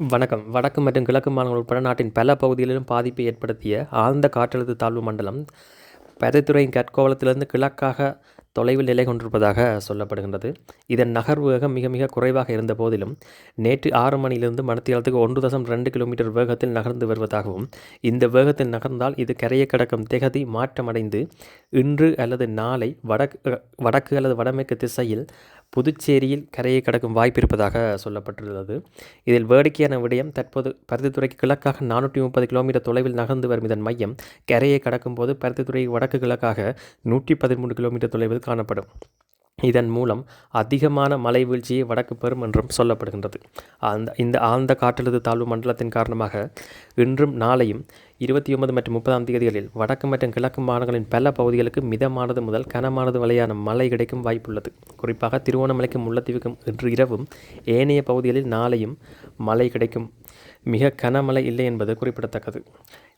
வணக்கம். வடக்கு மற்றும் கிழக்கு மாநிலங்கள் உட்பட நாட்டின் பல பகுதிகளிலும் பாதிப்பை ஏற்படுத்திய ஆழ்ந்த காற்றழுத்த தாழ்வு மண்டலம் பருத்தித்துறையின் கற்கோவலத்திலிருந்து கிழக்காக தொலைவில் நிலை கொண்டிருப்பதாக சொல்லப்படுகின்றது. இதன் நகர்வு வேகம் மிக மிக குறைவாக இருந்த போதிலும் நேற்று ஆறு மணியிலிருந்து மணித்தியாலத்துக்கு ஒன்று தசம் ரெண்டு கிலோமீட்டர் வேகத்தில் நகர்ந்து வருவதாகவும் இந்த வேகத்தில் நகர்ந்தால் இது கரையை கடக்கும் திகதி மாற்றமடைந்து இன்று அல்லது நாளை வடக்கு வடக்கு அல்லது வடமேற்கு திசையில் புதுச்சேரியில் கரையை கடக்கும் வாய்ப்பு இருப்பதாக சொல்லப்பட்டுள்ளது. இதில் வேடிக்கையான விடயம் தற்போது பருத்தித்துறைக்கு கிழக்காக நானூற்றி முப்பது கிலோமீட்டர் தொலைவில் நகர்ந்து வரும் இதன் மையம் கரையை கடக்கும் போது பருத்தித்துறை வடக்கு கிழக்காக நூற்றி பதிமூன்று கிலோமீட்டர் தொலைவில் காணப்படும். இதன் மூலம் அதிகமான மழை வீழ்ச்சியை வடக்கு பெறும் என்றும் சொல்லப்படுகின்றது. அந்த இந்த ஆழ்ந்த காற்றழுத்த தாழ்வு மண்டலத்தின் காரணமாக இன்றும் நாளையும் இருபத்தி ஒன்பது மற்றும் முப்பதாம் தேதிகளில் வடக்கு மற்றும் கிழக்கு மாநிலங்களின் பல பகுதிகளுக்கு மிதமானது முதல் கனமானது வலையான மழை கிடைக்கும் வாய்ப்புள்ளது. குறிப்பாக திருவோணமலைக்கும் முள்ளத்தீவுக்கும் இன்று இரவும் ஏனைய பகுதிகளில் நாளையும் மழை கிடைக்கும். மிக கனமழை இல்லை என்பது குறிப்பிடத்தக்கது.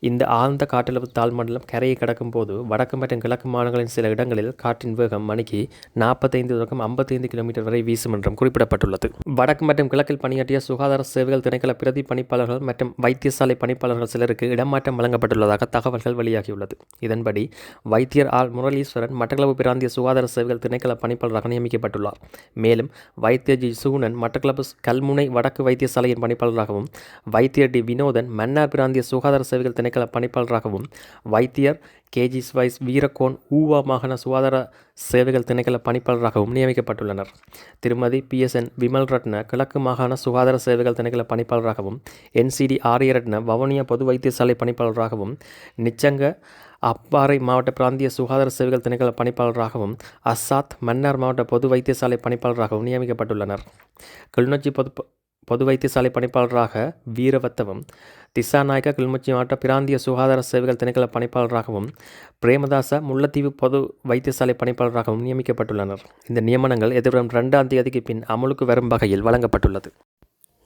இந்த ஆழ்ந்த காற்றளவு தாழ்மண்டலம் கரையை கடக்கும் போது வடக்கு மற்றும் கிழக்கு மாநிலங்களின் சில இடங்களில் காற்றின் வேகம் மணிக்கு நாற்பத்தைந்து தொடக்கம் ஐம்பத்தைந்து கிலோமீட்டர் வரை வீசும் என்றும் குறிப்பிடப்பட்டுள்ளது. வடக்கு மற்றும் கிழக்கில் பணியாற்றிய சுகாதார சேவைகள் திணைக்கள பிரதி பணிப்பாளர்கள் மற்றும் வைத்தியசாலை பணிப்பாளர்கள் சிலருக்கு இடமாற்றம் வழங்கப்பட்டுள்ளதாக தகவல்கள் வெளியாகியுள்ளது. இதன்படி வைத்தியர் ஆர். முரளீஸ்வரன் மட்டக்களப்பு பிராந்திய சுகாதார சேவைகள் திணைக்கள பணிப்பாளராக நியமிக்கப்பட்டுள்ளார். மேலும் வைத்தியர் ஜி. சூனன் மட்டக்களப்பு கல்முனை வடக்கு வைத்தியசாலையின் பணிப்பாளராகவும் வைத்தியர் டி. வினோதன் மன்னார் பிராந்திய சுகாதார சேவைகள் திணைக்கள பணிப்பாளராகவும் வைத்தியர் கேஜி வைஸ் வீரகோன் ஊவா மாகாண சுகாதார சேவைகள் திணைக்கள பணிப்பாளராகவும் நியமிக்கப்பட்டுள்ளனர். திருமதி P S N Vimal Ratna கிழக்கு மாகாண சுகாதார சேவைகள் திணைக்கள பணிப்பாளராகவும் என்சிடி ஆரிய ரத்ன வவுனியா பொது வைத்தியசாலை பணிப்பாளராகவும் நிச்சங்க அப்பாறை மாவட்ட பிராந்திய சுகாதார சேவைகள் திணைக்கள பணிப்பாளராகவும் அசாத் மன்னார் மாவட்ட பொது வைத்தியசாலை பணிப்பாளராகவும் நியமிக்கப்பட்டுள்ளனர். கிளிநொச்சி பொது பொது வைத்தியசாலை பணிப்பாளராக வீரவத்தவும் திசாநாயக்க கிளிநொச்சி மாவட்ட பிராந்திய சுகாதார சேவைகள் திணைக்கள பணிப்பாளராகவும் பிரேமதாச முல்லைத்தீவு பொது வைத்தியசாலை பணிப்பாளராகவும் நியமிக்கப்பட்டுள்ளனர். இந்த நியமனங்கள் எதிர்வரும் ரெண்டாம் தேதிக்கு பின் அமலுக்கு வரும் வகையில் வழங்கப்பட்டுள்ளது.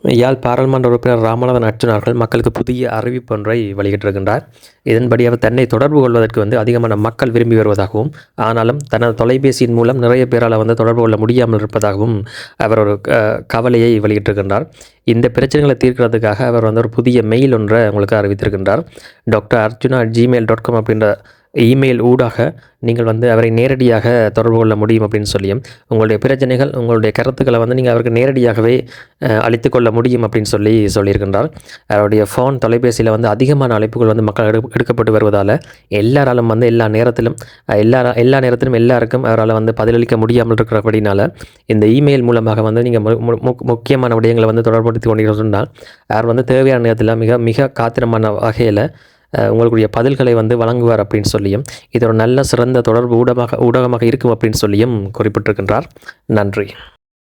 யாழ் பாராளுமன்ற உறுப்பினர் ராமநாதன் அர்ச்சுனார்கள் மக்களுக்கு புதிய அறிவிப்பு ஒன்றை வெளியிட்டிருக்கின்றார். இதன்படி அவர் தன்னை தொடர்பு கொள்வதற்கு வந்து அதிகமான மக்கள் விரும்பி வருவதாகவும் ஆனாலும் தனது தொலைபேசியின் மூலம் நிறைய பேரால் வந்து தொடர்பு கொள்ள முடியாமல் இருப்பதாகவும் அவர் ஒரு கவலையை வெளியிட்டிருக்கின்றார். இந்த பிரச்சனைகளை தீர்க்கிறதுக்காக அவர் வந்து ஒரு புதிய மெயில் ஒன்றை உங்களுக்கு அறிவித்திருக்கின்றார். Doctor Arjuna gmail dot com அப்படின்ற இமெயில் ஊடாக நீங்கள் வந்து அவரை நேரடியாக தொடர்பு கொள்ள முடியும் அப்படின்னு சொல்லியும் உங்களுடைய பிரச்சனைகள் உங்களுடைய கருத்துக்களை வந்து நீங்கள் அவருக்கு நேரடியாகவே அளித்து கொள்ள முடியும் அப்படின்னு சொல்லி சொல்லியிருக்கின்றார். அவருடைய ஃபோன் தொலைபேசியில் வந்து அதிகமான அழைப்புகள் வந்து மக்கள் எடு எடுக்கப்பட்டு வருவதால் எல்லாராலும் வந்து எல்லா நேரத்திலும் எல்லா எல்லா நேரத்திலும் எல்லாருக்கும் அவரால் வந்து பதிலளிக்க முடியாமல் இருக்கிறபடினால இந்த இமெயில் மூலமாக வந்து நீங்கள் முக்கியமான விடயங்களை வந்து தொடர்படுத்தி கொண்டிருந்தால் அவர் வந்து தேவையான நேரத்தில் மிக மிக காத்திரமான வகையில் உங்களுடைய பதில்களை வந்து வழங்குவார் அப்படின்னு சொல்லியும் இது ஒரு நல்ல சிறந்த தொடர்பு ஊடகமாக ஊடகமாக இருக்கும் அப்படின்னு சொல்லியும் குறிப்பிட்டிருக்கின்றார். நன்றி.